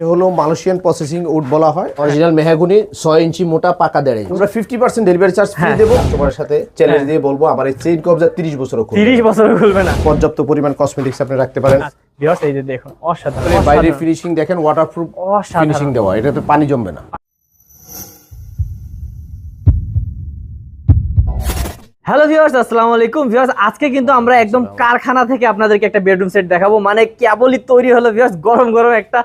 হলো Malaysian processing would বলা হয়। অরিজিনাল মেহাগুনি ছয় ইঞ্চি মোটা পাকা দেড় আমরা fifty percent delivery charge free দেব। তোমার সাথে চ্যালেঞ্জ দিয়ে বলব আমার এই চেইন কবজা তিরিশ বছর তিরিশ বছর খুলবে না। পর্যাপ্ত পরিমাণ কসমেটিক্স আপনি রাখতে পারেন। ভিউয়ার্স এই যে দেখুন অসাধারণ। বাইরে ফিনিশিং দেখেন ওয়াটারপ্রুফ অসাধারণ। ফিনিশিং দেওয়া এটাতে পানি জমবে না। হ্যালো ভিউয়ার্স আসসালামু আলাইকুম। ভিউয়ার্স আজকে কিন্তু আমরা একদম কারখানা থেকে আপনাদেরকে একটা বেডরুম সেট দেখাবো। মানে কেবলই তৈরি হলো ভিউয়ার্স গরম গরম একটা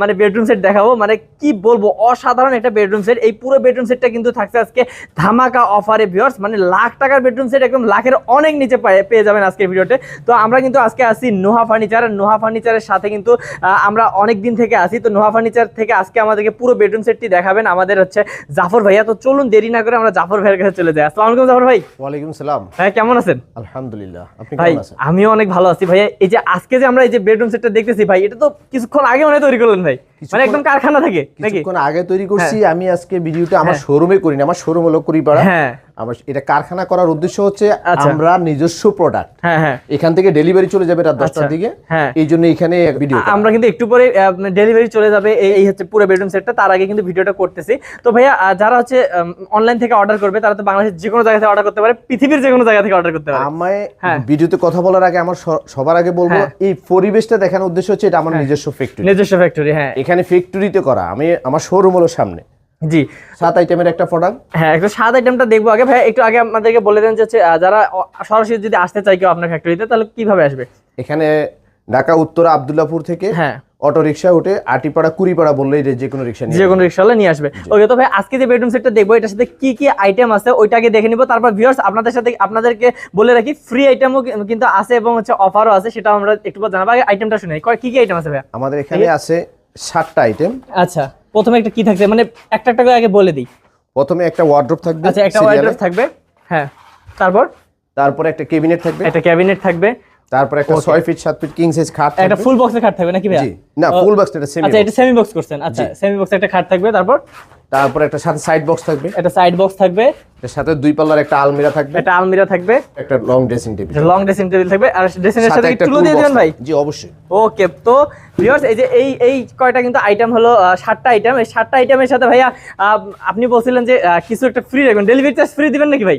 মানে বেডরুম সেট দেখাবো। মানে কি বলব অসাধারণ একটা বেডরুম সেট এই পুরো বেডরুম সেটটা কিন্তু থাকছে আজকে ধামাকা অফারে ভিউয়ার্স মানে লাখ টাকার বেডরুম সেট একদম লাখের অনেক নিচে পায়ে- পেয়ে যাবেন আজকের ভিডিওতে। তো আমরা কিন্তু আজকে আসি নোহা ফার্নিচার নোহা ফার্নিচারের সাথে কিন্তু আহ, আমরা অনেক দিন থেকে আসি তো নোহা ফার্নিচার থেকে আজকে আমাদেরকে পুরো বেডরুম সেটটি দেখাবেন। আমাদের হচ্ছে জাফর ভাইয়া। তো চলুন দেরি না করে আমরা জাফর ভাইয়ের কাছে চলে যাই। আসসালামু আলাইকুম জাফর ভাই। ওয়ালাইকুম সালাম। ভাই কেমন আছেন? আলহামদুলিল্লাহ আপনি ভাই কেমন আছেন? আমিও অনেক ভালো আছি। ভাই এই যে আজকে যে আমরা এই যে বেডরুম সেটটা দেখতেছি ভাই এটা তো কিছুক্ষণ আগে মনে হয় তৈরি করলেন ভাই। মানে একদম কারখানা থেকে নাকি? কিছুক্ষণ আগে তৈরি করছি আমি আজকে ভিডিওটা আমার শোরুমে করি না আমার শোরুম হলো কুড়িপাড়া। হ্যাঁ। আমার এটা কারখানা করার উদ্দেশ্য হচ্ছে আচ্ছা। আমরা নিজস্ব প্রোডাক্ট হ্যাঁ হ্যাঁ। এখান থেকে ডেলিভারি চলে যাবে রাত দশটার আচ্ছা, দিকে। হ্যাঁ। এই জন্য এখানে ভিডিও আমরা কিন্তু একটু পরে ডেলিভারি চলে যাবে এই হচ্ছে পুরো বেডরুম সেটটা তার আগে কিন্তু ভিডিওটা করতেছি। তো ভাইয়া যারা হচ্ছে অনলাইন থেকে অর্ডার করবে তারা তো বাংলাদেশের যে কোনো জায়গা থেকে অর্ডার করতে পারে পৃথিবীর যে কোনো জায়গা থেকে অর্ডার করতে পারে। আমায় হ্যাঁ। ভিডিওতে কথা বলার আগে আমার সবার আগে বলব হ্যাঁ। এই পরিবেশটা দেখানোর উদ্দেশ্য হচ্ছে এটা আমার নিজস্ব ফ্যাক্টরি নিজস্ব ফ্যাক্টরি হ্যাঁ। এখানে ফ্যাক্টরিতে করা। আমি আমার শোরুম হলো সামনে। জি। সাত আইটেমের একটা প্রোডাক্ট হ্যাঁ একটু স্বাদ আইটেমটা দেখব আগে। ভাই একটু আগে আপনাদেরকে বলে দেন যে যারা সরাসরি যদি আসতে চায় কেউ আপনার ফ্যাক্টরিতে তাহলে কীভাবে আসবে? এখানে ঢাকা উত্তরা আবদুল্লাপুর থেকে হ্যাঁ। অটো রিক্সা উঠে আটিপাড়া কুড়িপাড়া বললেই যে কোনো রিক্সা নিয়ে যে কোনো রিক্সাওয়ালা নিয়ে আসবে। ওকে তো ভাই আজকে যে বেডরুম সেটটা দেখব এটার সাথে কি কি আইটেম আছে ওইটাকে দেখে নিবো। তারপর ভিউয়ার্স আপনাদের সাথে আপনাদেরকে বলে রাখি ফ্রি আইটেমও কিন্তু আছে এবং হচ্ছে অফারও আছে সেটাও আমরা একটু পর জানাব। আগে আইটেমটা শুনে কি কি আইটেম আছে ভাই আমাদের এখানে আছে সাতটা আইটেম আচ্ছা। প্রথমে একটা কি থাকছে? মানে একটা একটা করে আগে বলে দিই। প্রথমে একটা ওয়ার্ড্রপ থাকবে আচ্ছা একটা ওয়ার্ড্রপ থাকবে। হ্যাঁ। তারপর? তারপর একটা ক্যাবিনেট থাকবে। একটা ক্যাবিনেট থাকবে। তারপর একটা 6 ফিট 7 ফিট কিং সাইজ খাট একটা ফুল বক্সের খাট থাকবে নাকি ভাই জি। না ফুল বক্স এটা সেমি আচ্ছা এটা সেমি বক্স করছেন। আচ্ছা সেমি বক্সে একটা খাট থাকবে। তারপর? তারপর একটা সাথে সাইড বক্স থাকবে। একটা সাইড বক্স থাকবে। এর সাথে দুই পাল্লার একটা আলমিরা থাকবে। একটা আলমিরা থাকবে। একটা long dressing table long dressing table থাকবে। আর ড্রেসিং এর সাথে সাথে দিয়ে দিবেন ভাই? জি অবশ্যই। ওকে তো ভিউয়ার্স এই যে এই এই কয়টা কিন্তু আইটেম হলো সাতটা আইটেম এই সাতটা আইটেমের সাথে ভাইয়া আপনি বলছিলেন যে কিছু একটা ফ্রি রাখবেন। ডেলিভারি চার্জ ফ্রি দিবেন নাকি ভাই?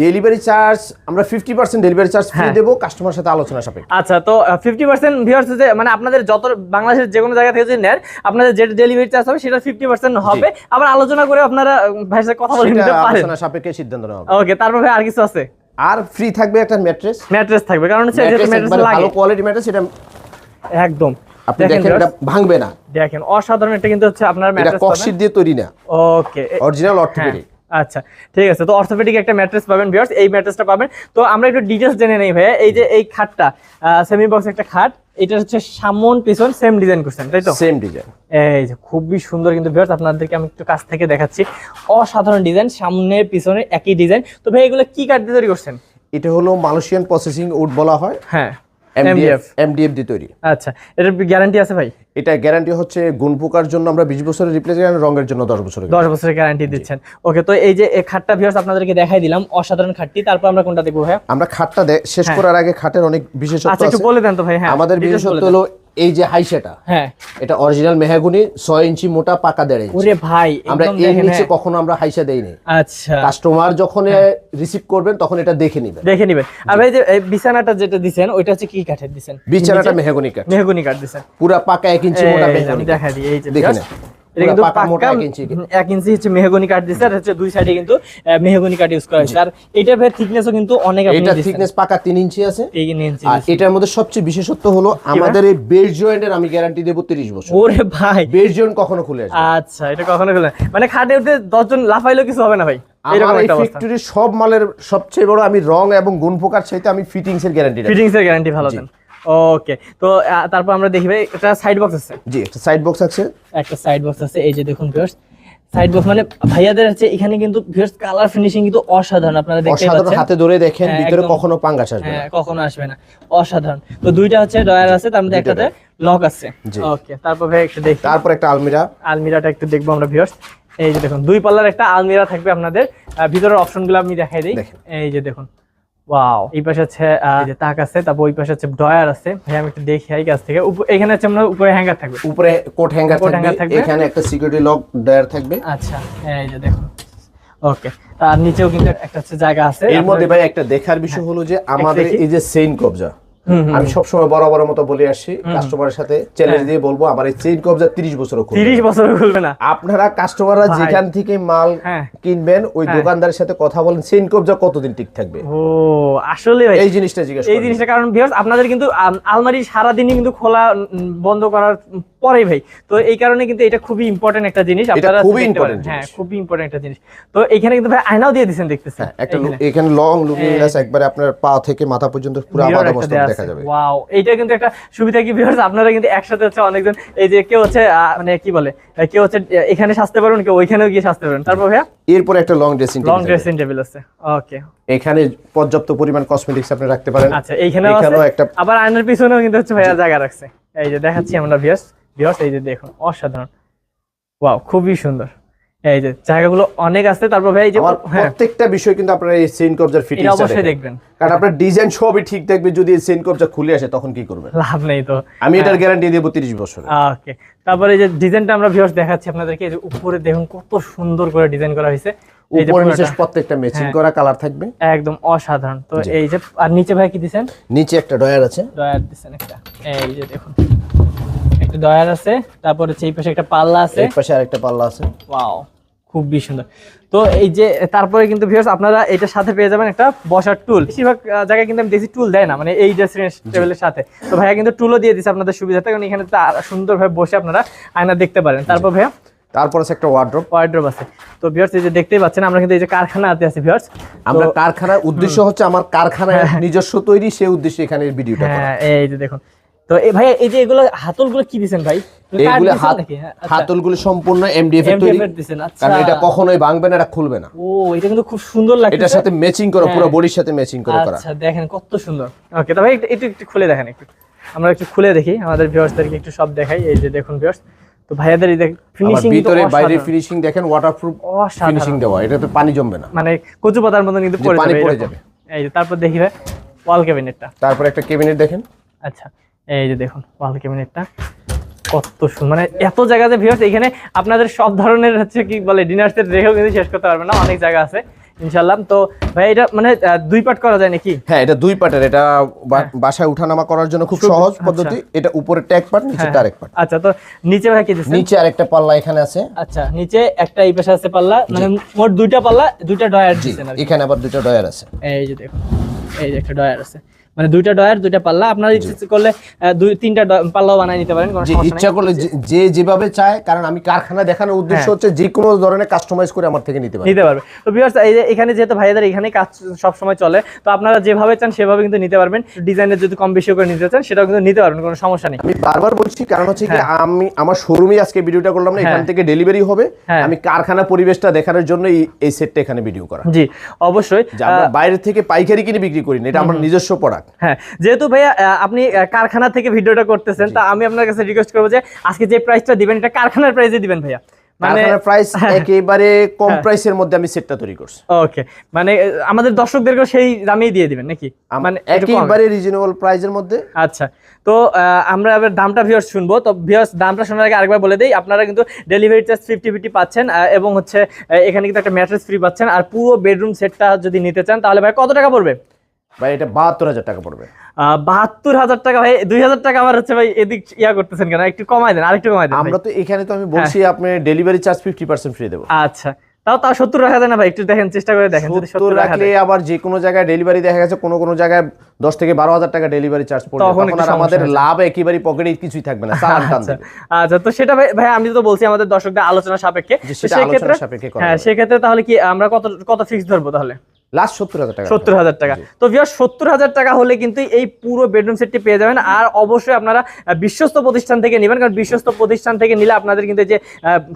ডেলিভারি চার্জ আমরা fifty percent delivery charge free. দেবো কাস্টমার সাথে আলোচনা সাপেক্ষে। আচ্ছা তো ফিফটি পার্সেন্ট ভিউয়ার্স যে মানে আপনাদের যত বাংলাদেশের যে কোনো জায়গা থেকে যদি নেন আপনাদের যে ডেলিভারি চার্জ হবে সেটা ফিফটি পার্সেন্ট হবে। আবার আলোচনা করে আপনারা ভাইয়ের সাথে কথা বলে নিতে পারেন। আলোচনা সাপেক্ষে সিদ্ধান্ত নেওয়া হবে। ওকে তারপর ভাই আর কিছু আছে? আর ফ্রি থাকবে একটা ম্যাট্রেস ম্যাট্রেস থাকবে কারণ হচ্ছে ম্যাট্রেস ভালো কোয়ালিটি ম্যাট্রেস এটা একদম। আপনি দেখেন এটা ভাঙবে না। দেখেন অসাধারণ একটা কিন্তু হচ্ছে আপনার ম্যাট্রেস এটা কক্সিট দিয়ে তৈরি না। ওকে অরিজিনাল অর্থোপেডিক আচ্ছা ঠিক আছে। তো অর্থোপেডিক একটা ম্যাট্রেস পাবেন ভিউয়ার্স এই ম্যাট্রেসটা পাবেন। তো আমরা একটু ডিটেলস জেনে নেই ভাইয়া। এই যে এই খাটটা সেমি বক্স একটা খাট এটা হচ্ছে সামন পিছন সেম ডিজাইন করছেন তাই তো? সেম ডিজাইন এই যে খুবই সুন্দর কিন্তু ভিউয়ার্স আপনাদেরকে আমি একটু কাছ থেকে দেখাচ্ছি। অসাধারণ ডিজাইন সামনে পিছনে একই ডিজাইন তো ভাই এগুলো কি কাঠ দিয়ে তৈরি করছেন? এটা হলো মালয়েশিয়ান প্রসেসিং উড বলা হয়। হ্যাঁ এমডিএফ এমডিএফ দিয়ে তৈরি। আচ্ছা এটার গ্যারান্টি আছে ভাই? এটা গ্যারান্টি হচ্ছে গুণ পোকার জন্য আমরা বিশ বছরের রিপ্লেসমেন্ট রঙের জন্য দশ বছরের দশ বছরের গ্যারান্টি দিচ্ছেন। ওকে তো এই যে এই খাটটা ভিউয়ার্স আপনাদেরকে দেখাই দিলাম অসাধারণ খাটটি। তারপর আমরা কোনটা দেখব ভাই আমরা খাটটা শেষ করার আগে খাটের অনেক বিশেষত্ব আছে আচ্ছা একটু বলে দেন তো ভাই হ্যাঁ। আমাদের বিশেষত্ব হলো এই যে হাইসেটা হ্যাঁ। এটা অরিজিনাল মেহাগুনি ছয় ইঞ্চি মোটা পাকা দেড় ইঞ্চি। ওরে ভাই আমরা এর নিচে হ্যাঁ। কখনো আমরা হাইসা দেইনি। আচ্ছা। কাস্টমার যখন রিসিভ করবেন তখন এটা দেখে নেবেন। দেখে নিবেন। আর এই যে বিছানাটা যেটা দিছেন ওইটা হচ্ছে কি কাঠের দিছেন? বিছানাটা মেহাগুনি কাঠ। মেহাগুনি কাঠ দিছেন। পুরো পাকা এক ইঞ্চি মোটা মেহাগুনি দেখা দিই এই যে দেখে viewers, নেন। এটা পুরা কিন্তু পাকা মোটা ইঞ্চি। হুম, এক ইঞ্চি হচ্ছে মেহগনি কাঠ দিছে আর হচ্ছে দুই সাইডে কিন্তু মেহগনি কাঠ ইউজ করা হয়েছে। আর এটার ভাই থিকনেসও কিন্তু অনেক আপনি এটা থিকনেস পাকা তিন ইঞ্চি আছে। এই ইঞ্চি আর এটার মধ্যে সবচেয়ে বিশেষত্ব হলো আমাদের এই বেস জয়েন্টের আমি গ্যারান্টি দেবো তিরিশ বছর। ওরে ভাই। বেস জয়েন্ট কখনো খুলে আসবে আচ্ছা এটা কখনো মানে খাটে উঠে দশজন লাফাইলেও কিছু হবে না ভাই। ফ্যাক্টরির সব মালের সবচেয়ে বড় আমি রং এবং গুণ প্রকার চাইতে আমি ফিটিংস এর গ্যারান্টি ফিটিংস এর গ্যারান্টি ভালো দেন। ওকে তো তারপর আমরা দেখি ভাই এটা সাইড বক্স আছে। জি একটা সাইড বক্স আছে। একটা সাইড বক্স আছে এই যে দেখুন ভিউয়ার্স সাইড বক্স মানে ভাইয়াদের আছে এখানে কিন্তু ভিউয়ার্স কালার ফিনিশিং কিন্তু অসাধারণ আপনারা দেখতে পাচ্ছেন। অসাধারণ হাতে ধরে দেখেন হ্যাঁ, ভিতরে কখনো পাঙ্গাস আসবে না। হ্যাঁ কখনো আসবে না অসাধারণ। তো দুইটা হচ্ছে ডয়ার আছে তার মধ্যে একটাতে লক আছে। জি। ওকে তারপর ভাই একটু দেখি। তারপর একটা আলমিরা। আলমিরাটা একটু দেখব আমরা ভিউয়ার্স এই যে দেখুন দুই পাল্লার একটা আলমিরা থাকবে আপনাদের। ভিতরের অপশনগুলো আমি দেখাই দিই। এই যে দেখুন ওয়াও এই পাশে আছে যে তাক আছে তারপর ওই পাশে আছে ডয়ার আছে। ভাই আমি একটু দেখি এই কাছ থেকে। এখানে আছে আমরা উপরে হ্যাঙ্গার থাকবে। উপরে কোট হ্যাঙ্গার থাকবে। এখানে একটা সিকিউরিটি লক ডয়ার থাকবে। আচ্ছা এই যে দেখো ওকে আর নিচেও কিন্তু একটা হচ্ছে জায়গা আছে। এর মধ্যে ভাই একটা দেখার বিষয় হলো যে আমাদের এই যে সেন কবজা আমি সবসময় বরাবর মতো বলে আসছি কাস্টমারের সাথে চ্যালেঞ্জ দিয়ে বলব আমার এই চেইন কবজা 30 বছর তিরিশ বছর খুলবে না আপনারা কাস্টমাররা। যেখান থেকে মাল হ্যাঁ। কিনবেন ওই হ্যাঁ। দোকানদারের সাথে কথা বলেন চেইন কবজা কতদিন ঠিক থাকবে ও আসলে এই জিনিসটা জিজ্ঞেস এই। জিনিসটা কারণ ভিউয়ার্স আপনাদের কিন্তু আলমারি আলমারি সারাদিনই কিন্তু খোলা বন্ধ করার পরেই ভাই। তো এই কারণে কিন্তু এটা খুবই ইম্পর্টেন্ট একটা জিনিস আপনারা খুবই পারেন। important হ্যাঁ খুবই ইম্পর্টেন্ট একটা জিনিস। তো এখানে কিন্তু ভাই আয়নাও দিয়ে দিয়েছেন দেখতেছেন হ্যাঁ, একটা এখানে। লং লুকিং গ্লাস একবারে আপনার পা থেকে মাথা পর্যন্ত পুরো আলাদা মস্তক দেখা যাবে। ওয়াও এইটা কিন্তু একটা সুবিধা কি ভিউয়ার্স আপনারা কিন্তু একসাথে হচ্ছে অনেকজন এই যে কেউ হচ্ছে মানে কি বলে কেউ হচ্ছে এখানে সাজতে পারবেন কেউ ওইখানেও গিয়ে সাজতে পারবেন। তারপর ভাইয়া? এরপর একটা long dressing table long dressing table আছে। ওকে এখানে পর্যাপ্ত পরিমাণ কসমেটিক্স আপনি রাখতে পারেন। আচ্ছা এইখানেও আছে। একটা আবার আয়নার পিছনেও কিন্তু হচ্ছে ভাইয়া জায়গা রাখছে। এই যে দেখাচ্ছি আমরা ভিউয়ার্স ভিউয়ার্স এই যে দেখুন অসাধারণ। ওয়াও খুবই সুন্দর। এই যে জায়গাগুলো অনেক আছে তারপর ভাই এই যে হ্যাঁ। প্রত্যেকটা বিষয় কিন্তু আপনারা এই কবজার এটা অবশ্যই দেখবেন। কারণ আপনার ডিজাইন সবই ঠিক থাকবে যদি এই কবজা খুলে আসে তখন কি করবেন? লাভ নেই তো। আমি এটার গ্যারান্টি দেবো 30 বছর। ওকে তারপরে যে ডিজাইনটা আমরা ভিউয়ার্স দেখাচ্ছি আপনাদেরকে এই যে উপরে দেখুন কত সুন্দর করে ডিজাইন করা হয়েছে। উপরে নিচে প্রত্যেকটা ম্যাচিং হ্যাঁ। করা কালার থাকবে। একদম অসাধারণ। তো এই যে আর নিচে ভাই কি দিছেন নিচে একটা ডয়ার আছে। ডয়ার দিছেন একটা। এই যে দেখুন। একটা ডয়ার আছে তারপরে হচ্ছে এই পাশে একটা পাল্লা আছে। এক পাশে আরেকটা পাল্লা আছে। ওয়াও খুবই সুন্দর। তো এই যে তারপরে কিন্তু ভিউয়ার্স আপনারা এটার সাথে পেয়ে যাবেন একটা বসার টুল বেশিরভাগ জায়গায় কিন্তু আমি দেখছি টুল দেয় না মানে এই ড্রেসিং টেবিলের সাথে। তো ভাইয়া কিন্তু টুলও দিয়ে দিচ্ছে আপনাদের সুবিধাতে কারণ এখানে সুন্দরভাবে বসে আপনারা আয়না দেখতে পারেন। তারপর ভাইয়া? তারপর আছে একটা ওয়ার্ড্রপ ওয়ার্ড্রোব আছে। তো ভিউয়ার্স এই যে দেখতেই পাচ্ছেন আমরা কিন্তু এই যে কারখানাতে আছি ভিউয়ার্স আমরা কারখানার উদ্দেশ্য হচ্ছে আমার কারখানায় নিজস্ব তৈরি সেই উদ্দেশ্যে এখানে ভিডিওটা হ্যাঁ এই যে দেখুন। তো এই ভাই এই যে এগুলো হাতলগুলো কি দিছেন ভাই? হাত নাকি? হ্যাঁ, আচ্ছা। হাতলগুলো সম্পূর্ণ এমডিএফ এর তৈরি। আচ্ছা। কারণ এটা কখনোই ভাঙবে না এটা খুলবে না। ও এটা কিন্তু খুব সুন্দর লাগছে এটার সাথে ম্যাচিং করা পুরো বডির সাথে ম্যাচিং করে আচ্ছা দেখেন কত সুন্দর। ওকে তবে একটু একটু একটু খুলে দেখেন একটু। আমরা একটু খুলে দেখি আমাদের ভিউয়ার্সদেরকে একটু সব দেখাই। এই যে দেখুন ভিউয়ার্স তো ভাইয়াদের এই ফিনিশিং ভিতরে বাইরে ফিনিশিং দেখেন ওয়াটারপ্রুফ ফিনিশিং দেওয়া। এটাতে পানি জমবে না। মানে কচু পাতার মতন কিন্তু পড়ে যাবে। এই যে তারপর দেখি ভাই ওয়াল ক্যাবিনেটটা তারপর একটা কেবিনেট দেখেন। আচ্ছা। এই যে দেখুন ওয়াল ক্যাবিনেটটা। কত সুন্দর মানে এত জায়গাতে ভিউয়ার্স এখানে আপনাদের সব ধরনের হচ্ছে কি বলে ডিনার সেট রেখেও কিন্তু শেষ করতে পারবেন না অনেক জায়গা আছে ইনশাল্লাহ তো ভাই এটা মানে দুই পার্ট করা যায় নাকি? হ্যাঁ এটা দুই পার্টের এটা বাসায় উঠানামা করার জন্য খুব সহজ পদ্ধতি এটা উপরে ট্যাগ পার্ট নিচে হ্যাঁ। আরেক পার্ট আচ্ছা তো নিচে ভাই কি দিচ্ছেন? নিচে আরেকটা পাল্লা এখানে আছে। আচ্ছা নিচে একটা এই পাশে আছে পাল্লা মানে মোট দুইটা পাল্লা দুইটা ডয়ার কি। এখানে আবার দুটো ডয়ার আছে। এই যে দেখুন এই যে একটা ডয়ার আছে। মানে দুইটা ডয়ার দুইটা পাল্লা। আপনারা ইচ্ছে করলে দুই তিনটা পাল্লাও বানাই নিতে পারেন ইচ্ছা করলে যে- যেভাবে চায় কারণ আমি কারখানা দেখানোর উদ্দেশ্য হ্যাঁ। হচ্ছে যে কোনো ধরনের কাস্টমাইজ করে আমার থেকে নিতে পারে নিতে পারবে। তো ভিউয়ার্স এখানে যেহেতু ভাইয়াদের এখানে কাজ সব সময় চলে তো আপনারা যেভাবে চান সেভাবে কিন্তু নিতে পারবেন। ডিজাইনের যদি কম বেশি করে নিতে চান সেটাও কিন্তু নিতে পারবেন কোনো সমস্যা নেই। আমি বারবার বলছি কারণ হচ্ছে কি আমি আমার শোরুমে আজকে ভিডিওটা করলাম না এখান হ্যাঁ। থেকে ডেলিভারি হবে। হ্যাঁ। আমি কারখানা পরিবেশটা দেখানোর জন্য এই সেটটা এখানে ভিডিও করা। জি অবশ্যই। বাইরে থেকে পাইকারি কিনে বিক্রি করি না এটা আমার নিজস্ব প্রোডাক্ট হ্যাঁ যেহেতু ভাইয়া আপনি কারখানা থেকে ভিডিওটা করতেছেন তা আমি আপনার কাছে রিকোয়েস্ট করব যে আজকে যে প্রাইসটা দিবেন এটা কারখানার প্রাইসে দিবেন ভাইয়া। মানে প্রাইস একেবারে কম প্রাইসের মধ্যে আমি সেটটা তৈরি করছি। ওকে মানে আমাদের দর্শকদেরকেও সেই দামেই দিয়ে দিবেন নাকি? মানে একেবারে রিজনেবল প্রাইসের মধ্যে। আচ্ছা। তো আমরা এবার দামটা ভিউয়ার্স শুনব। তো ভিউয়ার্স দামটা শোনার আগে আরেকবার বলে দেই আপনারা কিন্তু ডেলিভারি চার্জ ফিফটি ফিফটি পাচ্ছেন এবং হচ্ছে এখানে কিন্তু একটা ম্যাট্রেস ফ্রি পাচ্ছেন আর পুরো বেডরুম সেটটা যদি নিতে চান তাহলে ভাই কত টাকা পড়বে? ভাই এটা বাহাত্তর হাজার টাকা পড়বে। বাহাত্তর হাজার টাকা ভাই দুই হাজার টাকা আবার হচ্ছে ভাই এদিক ইয়া করতেছেন কেন? একটু কমাই দেন আরেকটু কমাই দেন আমরা তো এখানে তো আমি বলছি হ্যাঁ। আপনি delivery charge fifty percent free দেবো। আচ্ছা। তাও তাও সত্তর রাখা যায় না ভাই একটু দেখেন চেষ্টা করে দেখেন সত্তর রাখলে আবার যে কোনো জায়গায় ডেলিভারি দেখা গেছে কোনো কোনো জায়গায় দশ থেকে বারো হাজার টাকা ডেলিভারি চার্জ পড়বে। তখন আর আমাদের লাভ একেবারে পকেটে কিছুই থাকবে না আচ্ছা। আচ্ছা তো সেটা ভাই ভাই আমি তো বলছি আমাদের দর্শকদের আলোচনা সাপেক্ষে। সেক্ষেত্রে সাপেক্ষে হ্যাঁ সেক্ষেত্রে তাহলে কি আমরা কত কত ফিক্স ধরবো তাহলে? লাস্ট সত্তর হাজার টাকা সত্তর হাজার টাকা তো ভিওর সত্তর হাজার টাকা হলে কিন্তু এই পুরো বেডরুম সেটটি পেয়ে যাবেন আর অবশ্যই আপনারা বিশ্বস্ত প্রতিষ্ঠান থেকে নেবেন কারণ বিশ্বস্ত প্রতিষ্ঠান থেকে নিলে আপনাদের কিন্তু যে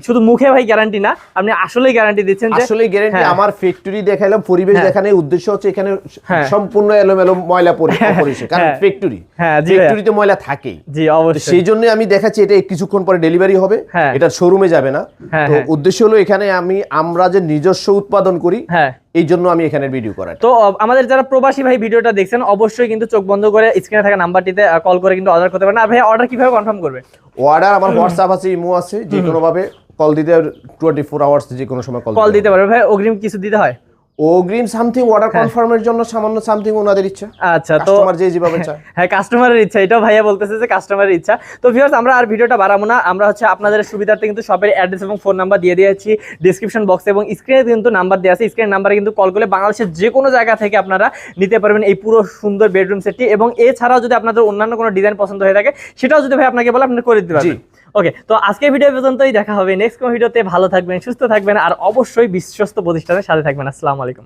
শুধু মুখে ভাই গ্যারান্টি না আপনি আসলেই গ্যারান্টি দিচ্ছেন আসলে গ্যারান্টি হ্যাঁ। আমার ফ্যাক্টরি দেখাইলাম পরিবেশ দেখানোর উদ্দেশ্য হচ্ছে এখানে হ্যাঁ। সম্পূর্ণ এলোমেলো ময়লা কারণ হ্যাঁ। ফ্যাক্টরি হ্যাঁ। ফ্যাক্টরিতে ময়লা থাকেই জি অবশ্যই সেই জন্য আমি দেখাচ্ছি এটা কিছুক্ষণ পরে ডেলিভারি হবে হ্যাঁ। এটা শোরুমে যাবে না হ্যাঁ, তো হ্যাঁ। উদ্দেশ্য হলো এখানে আমি আমরা যে নিজস্ব উৎপাদন করি হ্যাঁ এই জন্য আমি এখানে ভিডিও করাই তো আমাদের যারা প্রবাসী ভাই ভিডিওটা দেখছেন অবশ্যই কিন্তু চোখ বন্ধ করে স্ক্রিনে থাকা নাম্বারটিতে কল করে কিন্তু অর্ডার করতে পারেন। আর ভাই অর্ডার কীভাবে কনফার্ম করবে? অর্ডার আমার হোয়াটসঅ্যাপ আছে ইমো আছে যে কোনো ভাবে কল দিতে টোয়েন্টি ফোর আওয়ার্স যে কোনো সময় কল কল দিতে পারবে। ভাই অগ্রিম কিছু দিতে হয়? অগ্রিম সামথিং অর্ডার কনফার্মের জন্য সামান্য সামথিং ওনাদের ইচ্ছা। আচ্ছা তো কাস্টমার যে যেভাবে চায়। হ্যাঁ কাস্টমারের ইচ্ছা এটাও ভাইয়া বলতেছে যে কাস্টমারের ইচ্ছা। তো ভিউয়ার্স আমরা আর ভিডিওটা বাড়াবো না। আমরা হচ্ছে আপনাদের সুবিধার্থে কিন্তু সবের অ্যাড্রেস এবং ফোন নাম্বার দিয়ে দিয়েছি ডিসক্রিপশন বক্সে এবং স্ক্রিনে কিন্তু নাম্বার দেওয়া আছে। স্ক্রিনের নাম্বারে কিন্তু কল করলে বাংলাদেশের যে কোনো জায়গা থেকে আপনারা নিতে পারবেন এই পুরো সুন্দর বেডরুম সেটটি এবং এছাড়াও যদি আপনাদের অন্যান্য কোনো ডিজাইন পছন্দ হয়ে থাকে সেটাও যদি ভাই আপনাকে বলে আপনি করে দিতে পারবেন। ওকে তো আজকে ভিডিও পর্যন্তই, দেখা হবে নেক্সট কোনো ভিডিওতে ভালো থাকবেন, সুস্থ থাকবেন, আর অবশ্যই বিশ্বস্ত প্রতিষ্ঠানের সাথে থাকবেন। আসসালামু আলাইকুম।